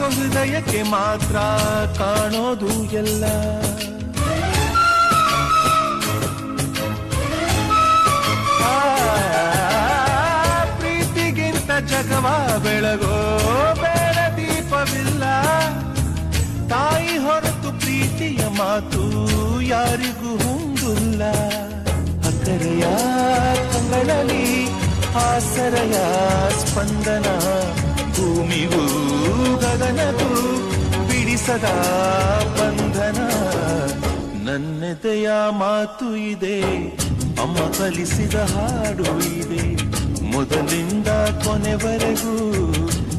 ಹೃದಯಕ್ಕೆ ಮಾತ್ರ ಕಾಣೋದು ಎಲ್ಲ. ಪ್ರೀತಿಗಿಂತ ಜಗವ ಬೆಳಗೋ ಬೇಡ ದೀಪವಿಲ್ಲ. ತಾಯಿ ಹೊರತು ಪ್ರೀತಿಯ ಮಾತು ಯಾರಿಗೂ ಹೊಂದಿಲ್ಲ ಅಕ್ಕರೆಯ ಕಂಗಳಲ್ಲಿ ಆಸರೆಯ ಸ್ಪಂದನ ಬಿಡಿಸದ ಬಂಧನ. ನನ್ನೆದೆಯ ಮಾತು ಇದೆ, ಅಮ್ಮ ಕಲಿಸಿದ ಹಾಡು ಇದೆ. ಮೊದಲಿಂದ ಕೊನೆವರೆಗೂ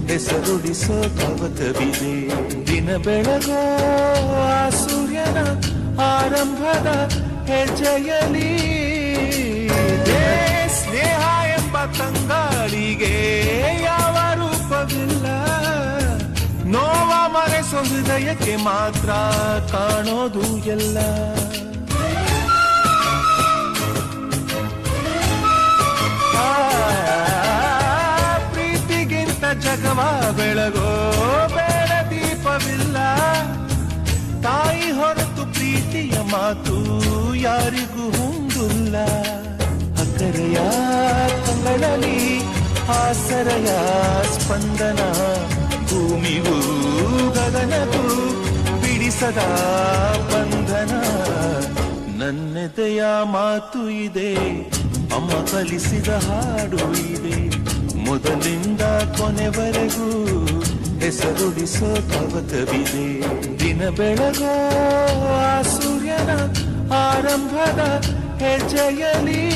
ಹೆಸರುಡಿಸೋ ಕವತವಿದೆ ದಿನ ಬೆಳಗೋ ಆ ಸೂರ್ಯನ ಆರಂಭದ ಹೆಜ್ಜೆಯಲಿ ಹೃದಯಕ್ಕೆ ಮಾತ್ರ ಕಾಣೋದು ಎಲ್ಲ. ಪ್ರೀತಿಗಿಂತ ಜಗವ ಬೆಳಗೋ ಬೇಡ ದೀಪವಿಲ್ಲ. ತಾಯಿ ಹೊರತು ಪ್ರೀತಿಯ ಮಾತು ಯಾರಿಗೂ ಹೊಂದಿಲ್ಲ ಅಕ್ಕರೆಯ ಕಂಗಳಲ್ಲಿ ಆಸರೆಯ ಸ್ಪಂದನ, ಭೂಮಿಗೂ ಗಗನಗೂ ಬಿಡಿಸದ ಬಂಧನ. ನನ್ನೆದೆಯ ಮಾತು ಇದೆ ಅಮ್ಮ ಕಲಿಸಿದ ಹಾಡು ಇದೆ. ಮೊದಲಿಂದ ಕೊನೆವರೆಗೂ ಹೆಸರುಡಿಸೋ ಕವತವಿದೆ ದಿನ ಬೆಳಗೋ ಆ ಸೂರ್ಯನ ಆರಂಭದ ಹೆಜ್ಜೆಯಲಿ